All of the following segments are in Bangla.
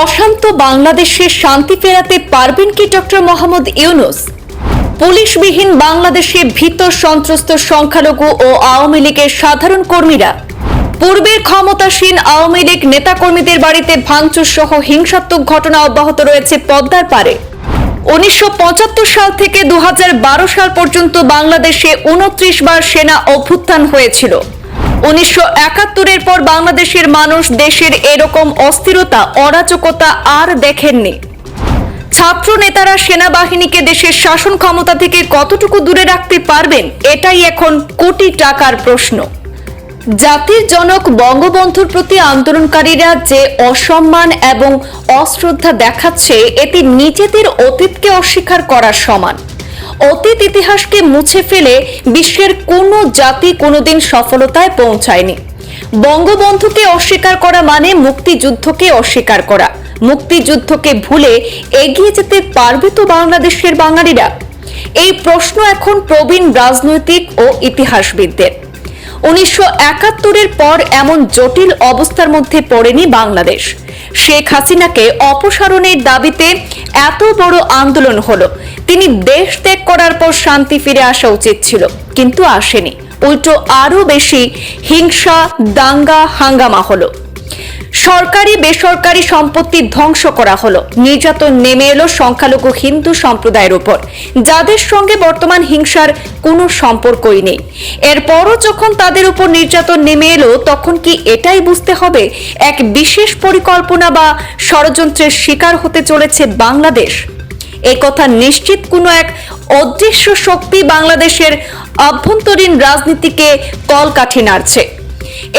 অশান্ত বাংলাদেশে শান্তি ফেরাতে পারবেন কি ডক্টর মোহাম্মদ ইউনুস? পুলিশবিহীন বাংলাদেশে ভীত সন্ত্রস্ত সংখ্যালঘু ও আওয়ামী লীগের সাধারণ কর্মীরা। পূর্বের ক্ষমতাসীন আওয়ামী লীগ নেতাকর্মীদের বাড়িতে ভাঙচুর সহ হিংসাত্মক ঘটনা অব্যাহত রয়েছে পদ্মার পারে উনিশশো পঁচাত্তর সাল থেকে দু হাজার বারো সাল পর্যন্ত বাংলাদেশে উনত্রিশ বার সেনা অভ্যুত্থান হয়েছিল। উনিশশো একাত্তরের পর বাংলাদেশের মানুষ দেশের এরকম অস্থিরতা, অরাজকতা আর দেখেননি। ছাত্র নেতারা সেনাবাহিনীকে দেশের শাসন ক্ষমতা থেকে কতটুকু দূরে রাখতে পারবেন, এটাই এখন কোটি টাকার প্রশ্ন। জাতির জনক বঙ্গবন্ধুর প্রতি আন্দোলনকারীরা যে অসম্মান এবং অশ্রদ্ধা দেখাচ্ছে, এটি নিজেদের অতীতকে অস্বীকার করার সমান। অতীত ইতিহাসকে মুছে ফেলে বিশ্বের কোনো জাতি কোনোদিন সফলতায় পৌঁছায়নি। বঙ্গবন্ধুকে অস্বীকার করা মানে মুক্তিযুদ্ধকে অস্বীকার করা। মুক্তিযুদ্ধকে ভুলে এগিয়ে যেতে পারবে তো বাংলাদেশের বাঙালিরা? এই প্রশ্ন এখন প্রবীণ রাজনৈতিক ও ইতিহাসবিদদের। উনিশশো একাত্তরের পর এমন জটিল অবস্থার মধ্যে পড়েনি বাংলাদেশ। শেখ হাসিনাকে অপসারণের দাবিতে এত বড় আন্দোলন হলো। তিনি দেশ ত্যাগ করার পর শান্তি ফিরে আসা উচিত ছিল, কিন্তু আসেনি। উল্টো আরও বেশি হিংসা, দাঙ্গা, হাঙ্গামা হলো। সরকারি বেসরকারি সম্পত্তি ধ্বংস করা হলো। নির্যাতন নেমে এলো সংখ্যালঘু হিন্দু সম্প্রদায়ের উপর। যাদের সঙ্গে বর্তমান হিংসার কোনো সম্পর্কই নেই। এরপরও যখন তাদের উপর নির্যাতন নেমে এলো, তখন কি এটাই বুঝতে হবে? এক বিশেষ পরিকল্পনা বা ষড়যন্ত্রের শিকার হতে চলেছে বাংলাদেশ? কথা নিশ্চিত কোনো এক অদৃশ্য শক্তি বাংলাদেশের অভ্যন্তরীণ রাজনীতিকে কলকাঠি নাড়ছে।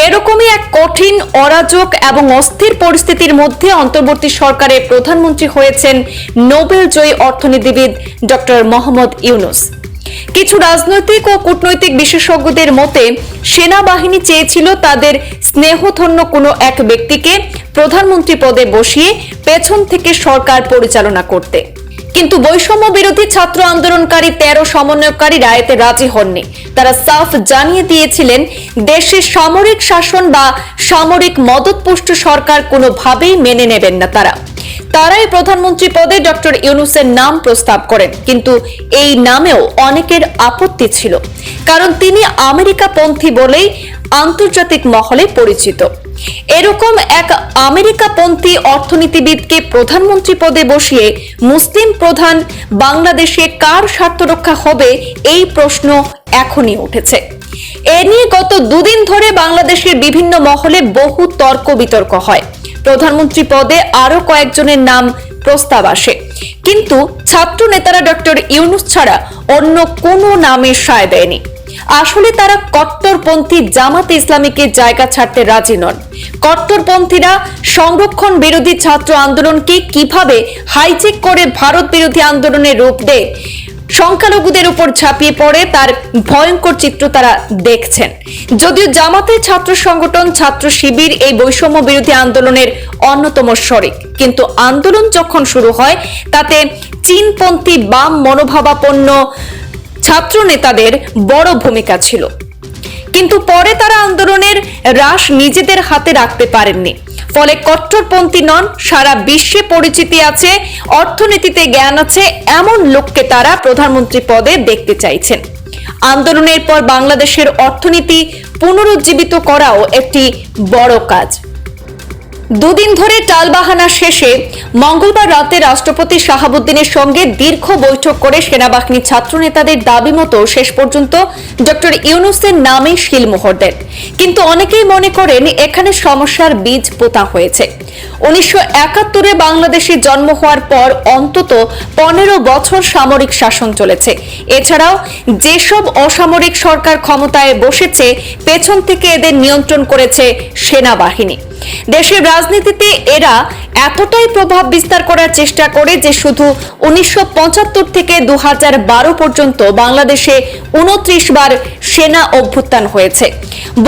এরকমই এক কঠিন, অরাজক এবং অস্থির পরিস্থিতির মধ্যে অন্তর্বর্তী সরকারের প্রধানমন্ত্রী হয়েছেন নোবেল জয়ী অর্থনীতিবিদ ডক্টর মোহাম্মদ ইউনুস। কিছু রাজনৈতিক ও কূটনৈতিক বিশেষজ্ঞদের মতে, সেনাবাহিনী চেয়েছিল তাদের স্নেহধন্য কোনো এক ব্যক্তিকে প্রধানমন্ত্রী পদে বসিয়ে পেছন থেকে সরকার পরিচালনা করতে। কিন্তু বৈষম্য বিরোধী ছাত্র আন্দোলনকারী তেরো সমন্বয়কারীরা এতে রাজি হননি। তারা সাফ জানিয়ে দিয়েছিলেন দেশের সামরিক শাসন বা সামরিক মদতপুষ্ট সরকার কোনোভাবেই মেনে নেবেন না তারা। তারাই প্রধানমন্ত্রী পদে ডক্টর ইউনুসের নাম প্রস্তাব করেন, কিন্তু এই নামেও অনেকের আপত্তি ছিল। কারণ তিনি আমেরিকাপন্থী বলেই আন্তর্জাতিক মহলে পরিচিত। এরকম এক আমেরিকাপন্থী অর্থনীতিবিদকে প্রধানমন্ত্রী পদে বসিয়ে মুসলিম প্রধান বাংলাদেশে কার স্বার্থ রক্ষা হবে এই প্রশ্ন এখনই উঠেছে। এ নিয়ে গত দুদিন ধরে বাংলাদেশের বিভিন্ন মহলে বহু তর্ক বিতর্ক হয়। প্রধানমন্ত্রী পদে আরও কয়েকজনের নাম প্রস্তাব আসে। কিন্তু ছাত্র নেতারা ডক্টর ইউনুস ছাড়া অন্য কোনো নামের সায় দেয়নি। আসলে তারা কট্টরপন্থী জামাতে ইসলামীকে জায়গা ছাড়তে রাজি নন। কট্টরপন্থীরা সংরক্ষণ বিরোধী ছাত্র আন্দোলনকে কীভাবে হাইজেক করে ভারত বিরোধী আন্দোলনের রূপ দেয়, সংখ্যালঘুদের উপর ঝাঁপিয়ে পড়ে তার ভয়ঙ্কর চিত্র তারা দেখছেন। যদিও জামাতের ছাত্র সংগঠন ছাত্র শিবির এই বৈষম্য বিরোধী আন্দোলনের অন্যতম শরিক, কিন্তু আন্দোলন যখন শুরু হয়, তাতে চীনপন্থী বাম মনোভাবাপন্ন ছাত্র নেতাদের বড় ভূমিকা ছিল। কিন্তু পরে তারা আন্দোলনের হ্রাস নিজেদের হাতে রাখতে পারেননি। ফলে কট্টরপন্থী নন, সারা বিশ্বে পরিচিতি আছে, অর্থনীতিতে জ্ঞান আছে, এমন লোককে তারা প্রধানমন্ত্রী পদে দেখতে চাইছেন। আন্দোলনের পর বাংলাদেশের অর্থনীতি পুনরুজ্জীবিত করাও একটি বড় কাজ। দুদিন ধরে টালবাহানা শেষে মঙ্গলবার রাতে রাষ্ট্রপতি শাহাবুদ্দিনের সঙ্গে দীর্ঘ বৈঠক করে সেনাবাহিনী ছাত্র নেতাদের দাবি মতো শেষ পর্যন্ত ডক্টর ইউনুসের নামে শিলমোহর দেন। কিন্তু অনেকেই মনে করেন এখানে সমস্যার বীজ পোতা হয়েছে। উনিশশো একাত্তরে বাংলাদেশে জন্ম হওয়ার পর অন্তত পনেরো বছর সামরিক শাসন চলেছে। এছাড়াও যেসব অসামরিক সরকার ক্ষমতায় বসেছে, পেছন থেকে এদের নিয়ন্ত্রণ করেছে সেনাবাহিনী। দেশের রাজনীতিতে এরা এতটাই প্রভাব বিস্তার করার চেষ্টা করে যে শুধু উনিশশো পঁচাত্তর থেকে দু হাজার বারো পর্যন্ত বাংলাদেশে উনত্রিশ বার সেনা অভ্যুত্থান হয়েছে।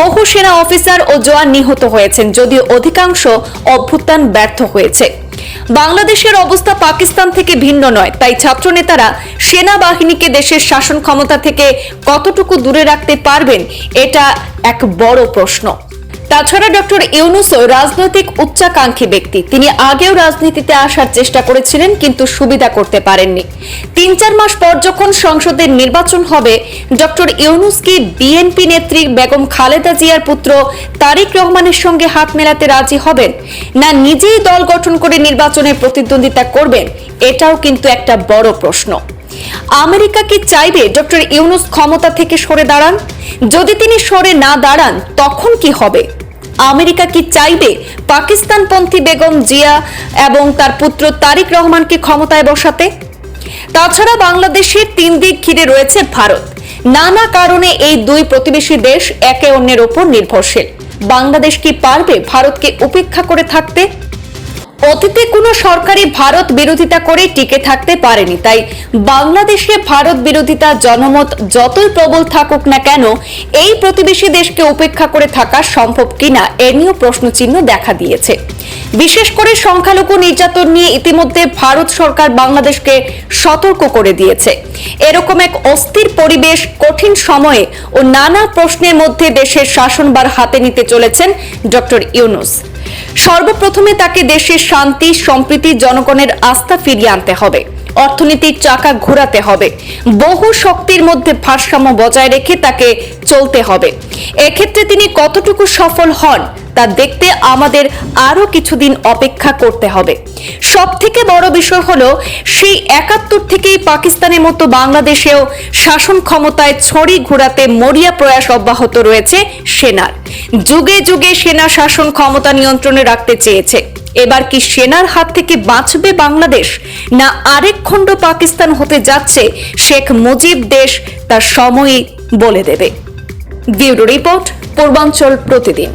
বহু সেনা অফিসার ও জওয়ান নিহত হয়েছেন, যদিও অধিকাংশ অভ্যুত্থান ব্যর্থ হয়েছে। বাংলাদেশের অবস্থা পাকিস্তান থেকে ভিন্ন নয়, তাই ছাত্রনেতারা সেনাবাহিনীকে দেশের শাসন ক্ষমতা থেকে কতটুকু দূরে রাখতে পারবেন, এটা এক বড় প্রশ্ন। তাছাড়া ডক্টর ইউনুসও রাজনৈতিক উচ্চাকাঙ্ক্ষী ব্যক্তি। তিনি আগেও রাজনীতিতে আসার চেষ্টা করেছিলেন, কিন্তু সুবিধা করতে পারেননি। তিন চার মাস পর যখন সংসদের নির্বাচন হবে, ডক্টর ইউনুস কি বিএনপি নেত্রী বেগম খালেদা জিয়ার পুত্র তারিক রহমানের সঙ্গে হাত মেলাতে রাজি হবেন, না নিজেই দল গঠন করে নির্বাচনে প্রতিদ্বন্দ্বিতা করবেন? এটাও কিন্তু একটা বড় প্রশ্ন। আমেরিকা কি চাইবে ডক্টর ইউনুস ক্ষমতা থেকে সরে দাঁড়ান। যদি তিনি সরে না দাঁড়ান, তখন কি হবে? আমেরিকা কি চাইবে? পাকিস্তানপন্থী বেগম জিয়া এবং তার পুত্র তারিক রহমানকে ক্ষমতায় বসাতে? তাছাড়া বাংলাদেশের তিন দিক ঘিরে রয়েছে ভারত। নানা কারণে এই দুই প্রতিবেশী দেশ একে অন্যের ওপর নির্ভরশীল। বাংলাদেশ কি পারবে ভারতকে উপেক্ষা করে থাকতে? অতীতে কোনো সরকারই ভারত বিরোধিতা করে টিকে থাকতে পারেনি, তাই বাংলাদেশে ভারত বিরোধিতা জনমত যতই প্রবল থাকুক না কেন, এই প্রতিবেশী দেশকে উপেক্ষা করে থাকা সম্ভব কিনা, এ নিয়েও প্রশ্নচিহ্ন দেখা দিয়েছে। বিশেষ করে সংখ্যালঘু নির্যাতন নিয়ে ইতিমধ্যে ভারত সরকার বাংলাদেশকে সতর্ক করে দিয়েছে। এরকম এক অস্থির পরিবেশ কঠিন সময়ে ও নানা প্রশ্নের মধ্যে দেশের শাসনবার হাতে নিতে চলেছেন ডক্টর ইউনুস। সর্বপ্রথমে তাকে দেশের শান্তি, সম্প্রীতি, জনগণের আস্থা ফিরিয়ে আনতে হবে। অর্থনীতির চাকা ঘোরাতে হবে। বহু শক্তির মধ্যে ভারসাম্য বজায় রেখে তাকে চলতে হবে। এক্ষেত্রে তিনি কতটুকু সফল হন তা দেখতে আমাদের আরও কিছুদিন অপেক্ষা করতে হবে। সব থেকে বড় বিষয় হলো, সেই একাত্তর থেকেই পাকিস্তানের মতো বাংলাদেশেও শাসন ক্ষমতায় ছড়ি ঘোরাতে মরিয়া প্রয়াস অব্যাহত রয়েছে সেনার। যুগে যুগে সেনা শাসন ক্ষমতা নিয়ন্ত্রণে রাখতে চেয়েছে। এবার কি সেনার হাত থেকে বাঁচবে বাংলাদেশ, না আরেক খণ্ড পাকিস্তান হতে যাচ্ছে, শেখ মুজিব দেশ তার সময়ই বলে দেবে। ব্যুরো রিপোর্ট, পূর্বাঞ্চল প্রতিদিন।